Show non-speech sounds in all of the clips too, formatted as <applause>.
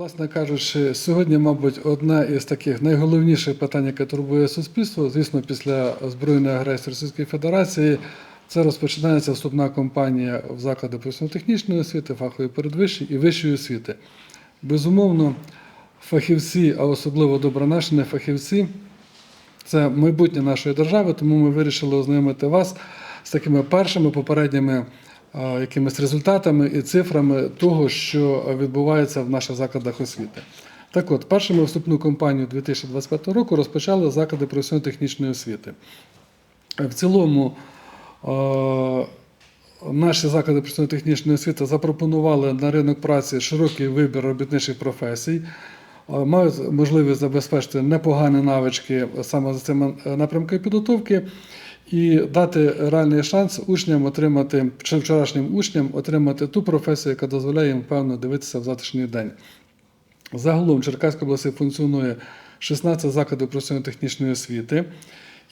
Власне кажучи, сьогодні, мабуть, одне із таких найголовніших питань, яке турбує суспільство, звісно, після збройної агресії Російської Федерації, це розпочинається вступна кампанія в заклади професійно-технічної освіти, фахової передвищої і вищої освіти. Безумовно, фахівці, а особливо добронашені фахівці, це майбутнє нашої держави, тому ми вирішили ознайомити вас з такими першими попередніми якимись результатами і цифрами того, що відбувається в наших закладах освіти. Так от, першими вступну кампанію 2025 року розпочали заклади професійно-технічної освіти. В цілому наші заклади професійно-технічної освіти запропонували на ринок праці широкий вибір робітничих професій, мають можливість забезпечити непогані навички саме за цим напрямком підготовки і дати реальний шанс учням отримати, чи вчорашнім учням отримати ту професію, яка дозволяє їм певно дивитися в завтрашній день. Загалом в Черкаській області функціонує 16 закладів професійно-технічної освіти.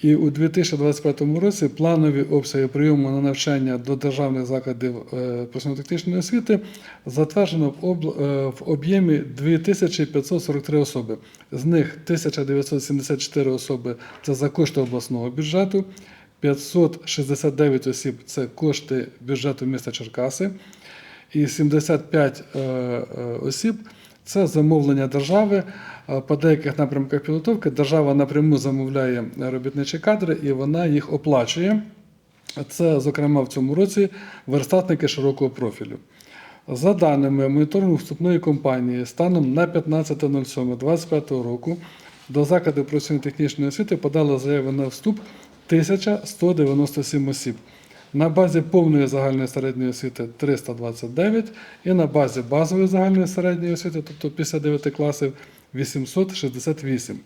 І у 2025 році планові обсяги прийому на навчання до державних закладів е, професійно-технічної освіти затверджено в е, в об'ємі 2543 особи. З них 1974 особи це за кошти обласного бюджету, 569 осіб це кошти бюджету міста Черкаси, і 75 е, е, осіб це замовлення держави. Е, По деяких напрямках підготовки держава напряму замовляє робітничі кадри і вона їх оплачує. Це, зокрема, в цьому році верстатники широкого профілю. За даними моніторингу вступної компанії, станом на 15.07.25 року до закладів професійно-технічної освіти подали заяви на вступ 1197 осіб. На базі повної загальної середньої освіти 329 і на базі базової загальної середньої освіти, тобто 59 класів, 868.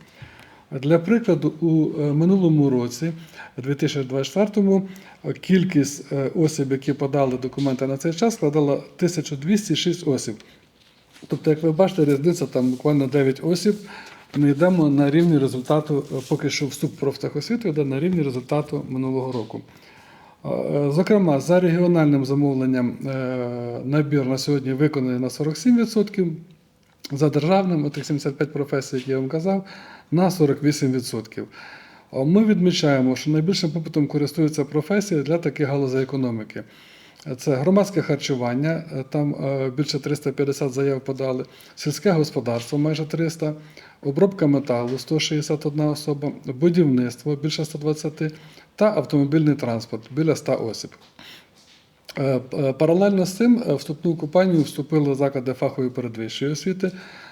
Для прикладу, у е, минулому році, 2024-му, е, кількість е, осіб, які подали документи на цей час, складала 1206 осіб. Тобто, як ви бачите, різниця там буквально 9 осіб. Ми йдемо на рівні результату, е, поки що вступ профтехосвіту йде на рівні результату минулого року. Е, Зокрема, за регіональним замовленням е, набір на сьогодні виконаний на 47%, за державним, отих 75 професій, які я вам казав, на 48%. Е, Ми відмічаємо, що найбільшим попитом користуються професії для таких галузей економіки. Це громадське харчування, е, там е, більше 350 заяв подали, сільське господарство майже 300, обробка металу 161 особа, будівництво більше 120 та автомобільний транспорт біля 100 осіб. Е, Паралельно з цим вступну компанію вступили заклади фахової передвищої освіти.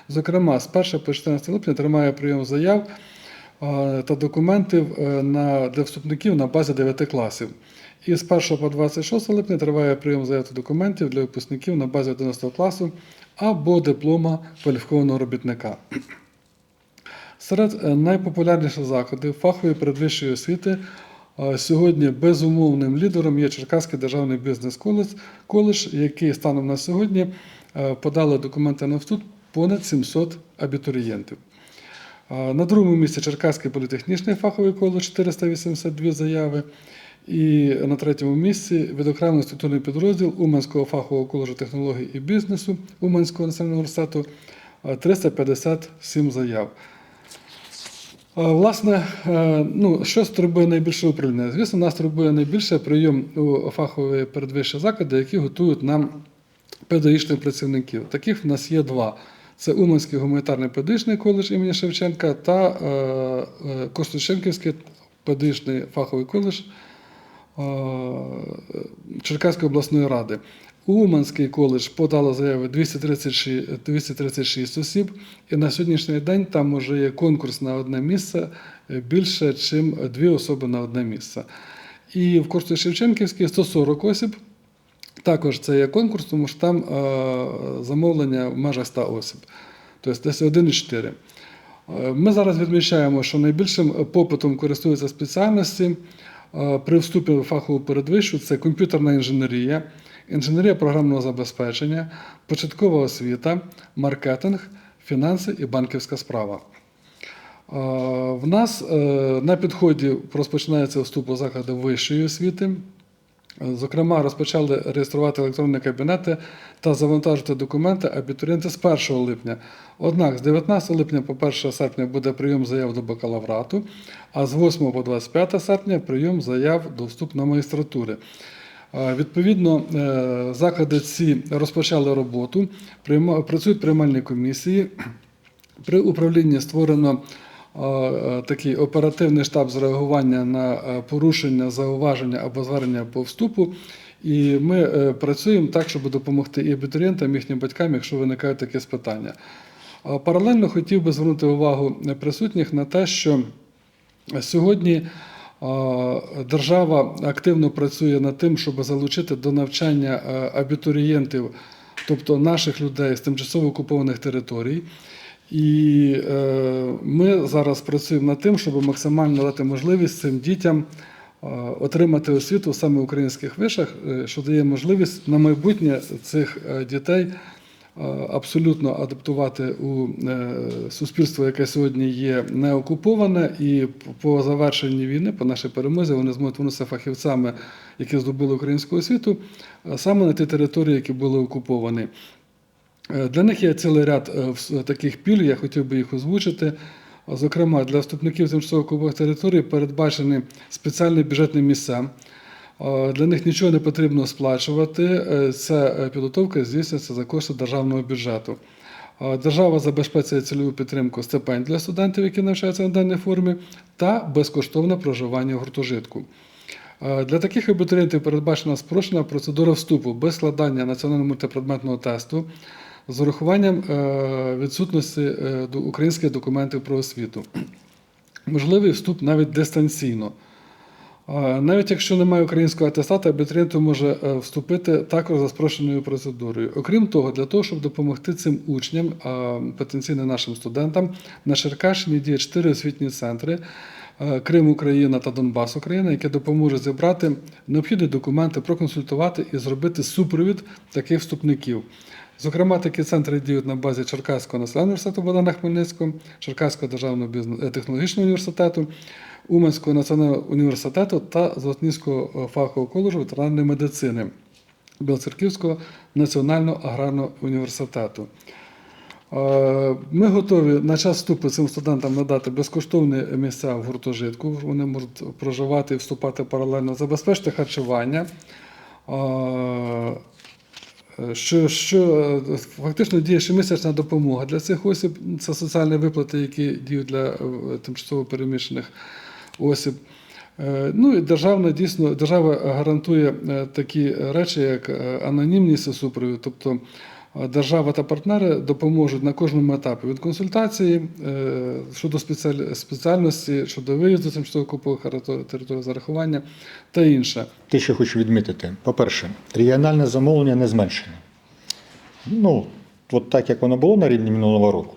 Зокрема, з 1 по 14 липня тримає прийом заяв та документів для вступників на базі 9 класів. І з 1 по 26 липня триває прийом заяв документів для випускників на базі 11 класу або диплома кваліфікованого робітника. Серед е, найпопулярніших заходів фахової передвищої освіти е, сьогодні безумовним лідером є Черкаський державний бізнес-коледж, коледж, який станом на сьогодні е, подали документи на вступ понад 700 абітурієнтів. На другому місці Черкаський політехнічний фаховий коледж 482 заяви. І на третьому місці відокремлений структурний підрозділ Уманського фахового коледжу технологій і бізнесу Уманського національного університету е, 357 заяв. Е, Власне, е, ну, що турбує найбільше управління? Звісно, нас турбує найбільше прийом у фахові передвищі заклади, які готують нам педагогічних працівників. Таких в нас є два. Це Уманський гуманітарний педагогічний коледж імені Шевченка та е, е, Костюченківський педагогічний фаховий коледж е, Черкаської обласної ради. Уманський коледж подало заяви 236, 236 осіб, і на сьогоднішній день там вже є конкурс на одне місце е, більше, ніж дві особи на одне місце. І в Корсу Шевченківській 140 осіб. Також це є конкурс, тому що там е, замовлення в межах 100 осіб, тобто десь 1,4. Е, Ми зараз відмічаємо, що найбільшим попитом користуються спеціальності е, при вступі в фахову передвищу це комп'ютерна інженерія, інженерія програмного забезпечення, початкова освіта, маркетинг, фінанси і банківська справа. Е, В нас е, на підході розпочинається вступ у заклади вищої освіти. Зокрема, розпочали реєструвати електронні кабінети та завантажити документи абітурієнти з 1 липня. Однак з 19 липня по 1 серпня буде прийом заяв до бакалаврату, а з 8 по 25 серпня прийом заяв до вступ на магістратури. Відповідно, е, заклади ці розпочали роботу, працюють приймальні комісії. При управлінні створено такий оперативний штаб з реагування на е, порушення, зауваження або звернення по вступу. І ми е, працюємо так, щоб допомогти і абітурієнтам, і їхнім батькам, якщо виникають такі питання. А Паралельно хотів би звернути увагу присутніх на те, що Сьогодні е, держава активно працює над тим, щоб залучити до навчання е, абітурієнтів, тобто наших людей з тимчасово окупованих територій. І е, ми зараз працюємо над тим, щоб максимально дати можливість цим дітям е, отримати освіту саме в українських вишах, е, що дає можливість на майбутнє цих е, дітей абсолютно адаптувати у суспільство, яке сьогодні є неокуповане, і по завершенні війни, по нашій перемозі, вони зможуть вернутися фахівцями, які здобули українську освіту, саме на ті території, які були окуповані. Е, Для них є цілий ряд е, таких пільг, я хотів би їх озвучити. Зокрема, для вступників тимчасово окупованих територій передбачені спеціальні бюджетні місця. Для них нічого не потрібно сплачувати. Е, Ця підготовка здійснюється за кошти державного бюджету. Держава забезпечує цільову підтримку стипендій для студентів, які навчаються на даній формі, та безкоштовне проживання в гуртожитку. Для таких абітурієнтів передбачена спрощена процедура вступу без складання національного мультипредметного тесту з урахуванням е, відсутності е, українських документів про освіту. Можливий вступ навіть дистанційно. Е, Навіть якщо немає українського атестату, абітурієнт може вступити також за спрощеною процедурою. Окрім того, для того, щоб допомогти цим учням, потенційно нашим студентам, на Черкащині діє чотири освітні центри. Крим Україна та Донбас Україна, які допоможуть зібрати необхідні документи, проконсультувати і зробити супровід таких вступників. Зокрема, такі центри діють на базі Черкаського національного університету Богдана Хмельницького, Черкаського державного е, технологічного університету, Уманського національного університету та Золотницького е, фахового коледжу ветеринарної медицини Білоцерківського національного аграрного університету. Е, Ми готові на час вступу цим студентам надати безкоштовні місця в гуртожитку. Вони можуть проживати і вступати паралельно, забезпечити харчування. Що, що е, фактично діє щомісячна допомога для цих осіб. Це соціальні виплати, які діють для е, тимчасово переміщених осіб. Е, Ну і державна дійсно держава гарантує такі речі, як анонімність супровід. Тобто держава та партнери допоможуть на кожному етапі від консультації е, щодо спеціальності, щодо виїзду тимчасово окупованих території зарахування та інше. Те, що хочу відмітити. По-перше, регіональне замовлення не зменшене. Ну, от так як воно було на рівні минулого року,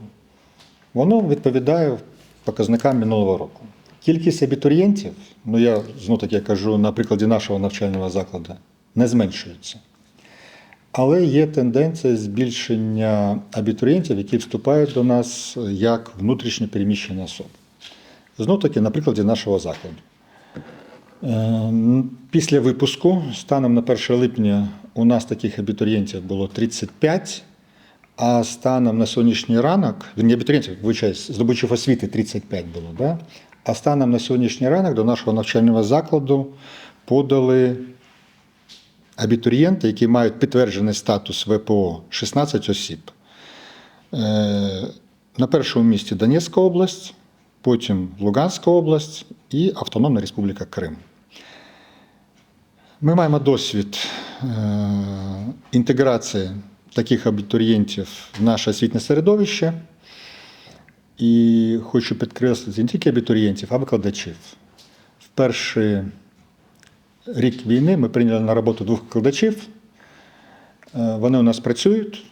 воно відповідає показникам минулого року. Кількість абітурієнтів, ну я знову таки кажу на прикладі нашого навчального закладу, не зменшується. Але є тенденція збільшення абітурієнтів, які вступають до нас як внутрішньо переміщені особи. Знов таки на прикладі нашого закладу. Е, Після випуску, станом на 1 липня, у нас таких абітурієнтів було 35, а станом на сьогоднішній ранок, не абітурієнтів, вибачаюсь, здобувачів освіти 35 було, да? а станом на сьогоднішній ранок до нашого навчального закладу подали абітурієнти, які мають підтверджений статус ВПО 16 осіб. Е, На першому місці Донецька область, потім Луганська область і Автономна Республіка Крим. Ми маємо досвід е, інтеграції таких абітурієнтів в наше освітнє середовище. І хочу підкреслити не тільки абітурієнтів, а викладачів. В перший рік війни ми прийняли на роботу двох викладачів. Е, Вони у нас працюють,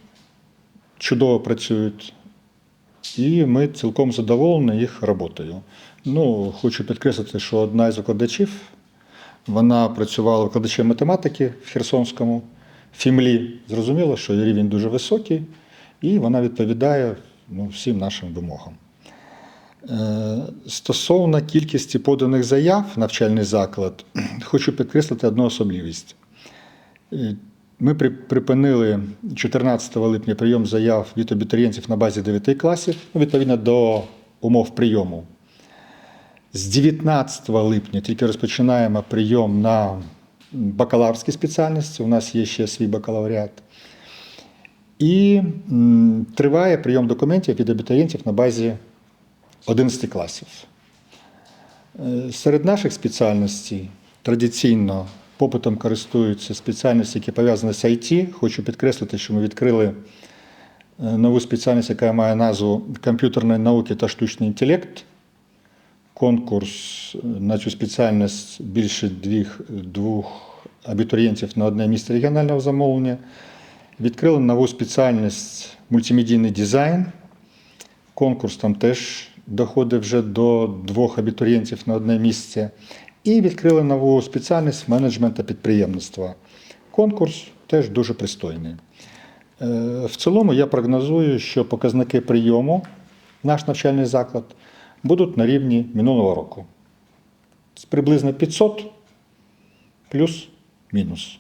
чудово працюють, і ми цілком задоволені їх роботою. Ну, хочу підкреслити, що одна із викладачів вона працювала викладачем математики в Херсонському фімлі. Зрозуміло, що рівень дуже високий, і вона відповідає ну, всім нашим вимогам. Е, Стосовно кількості поданих заяв навчальний заклад, <clears throat> хочу підкреслити одну особливість. Е, Ми припинили 14 липня прийом заяв від абітурієнтів на базі 9 класів, ну, відповідно до умов прийому. З 19 липня тільки розпочинаємо прийом на бакалаврські спеціальності. У нас є ще свій бакалавріат. І триває прийом документів від абітурієнтів на базі 11 класів. Е, Серед наших спеціальностей традиційно попитом користуються спеціальності, які пов'язані з IT. Хочу підкреслити, що ми відкрили е, нову спеціальність, яка має назву комп'ютерної науки та штучний інтелект. Конкурс е, на цю спеціальність більше двох, двох абітурієнтів на одне місце регіонального замовлення. Відкрили нову спеціальність мультимедійний дизайн. Конкурс там теж доходить вже до двох абітурієнтів на одне місце. І відкрили нову спеціальність менеджмент та підприємництва. Конкурс теж дуже пристойний. Е, В цілому я прогнозую, що показники прийому наш навчальний заклад будуть на рівні минулого року. Приблизно 500 плюс-мінус.